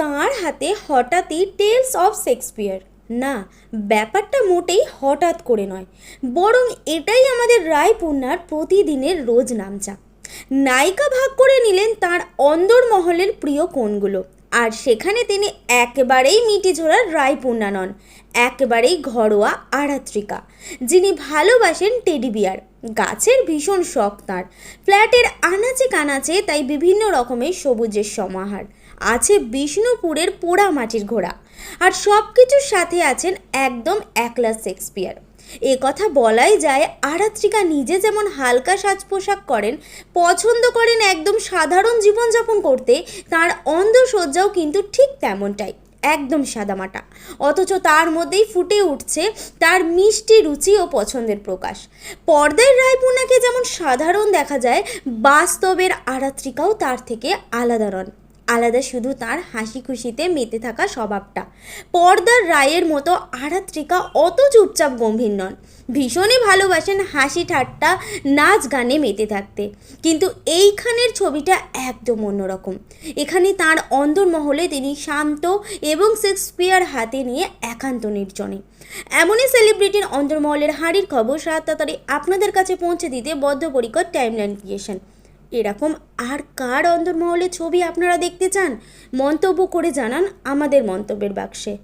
তাঁর হাতে হঠাৎই টেলস অফ শেক্সপিয়ার। না, ব্যাপারটা মোটেই হঠাৎ করে নয়। বরং এটাই আমাদের রায়পূর্ণার প্রতিদিনের রোজ নামচা। নায়িকা ভাগ করে নিলেন তার অন্দরমহলের প্রিয় কোণগুলো। আর সেখানে তিনি একেবারেই মিটিঝোড়ার রায়পূর্ণা নন, একেবারেই ঘরোয়া আরাত্রিকা, যিনি ভালোবাসেন টেডি বিয়ার। গাছের ভীষণ শখ তাঁর। ফ্ল্যাটের আনাচে কানাচে তাই বিভিন্ন রকমের সবুজের সমাহার। আছে বিষ্ণুপুরের পোড়া মাটির ঘোড়া। আর সব কিছুর সাথে আছেন একদম একলা শেক্সপিয়ার। এ কথা বলাই যায়, আরাত্রিকা নিজে যেমন হালকা সাজ পোশাক করেন, পছন্দ করেন একদম সাধারণ জীবনযাপন করতে, তার অন্ধসজ্জাও কিন্তু ঠিক তেমনটাই। একদম সাদামাটা। অথচ তার মধ্যেই ফুটে উঠছে তার মিষ্টি রুচি ও পছন্দের প্রকাশ। পর্দার রায়পূর্ণাকে যেমন সাধারণ দেখা যায়, বাস্তবের আরাত্রিকাও তার থেকে আলাদা নন আলাদা শুধু তার হাসি খুশিতে মেতে থাকা স্বভাবটা। পর্দার রায়ের মতো আরাত্রিকা অত চুপচাপ গম্ভীর নন। ভীষণই ভালোবাসেন হাসি ঠাট্টা, নাচ গানে মেতে থাকতে। কিন্তু এইখানের ছবিটা একদম অন্যরকম। এখানে তার অন্দরমহলে তিনি শান্ত এবং শেক্সপিয়ার হাতে নিয়ে একান্ত নির্জনে। এমনই সেলিব্রিটির অন্তর্মহলের হাঁড়ির খবর সাত তাড়াতাড়ি আপনাদের কাছে পৌঁছে দিতে বদ্ধপরিকর টাইমলাইন ক্রিয়েশন এরকম আর কার অন্তর্মহলের ছবি আপনারা দেখতে চান? মন্তব্য করে জানান আমাদের মন্তব্যের বাক্সে।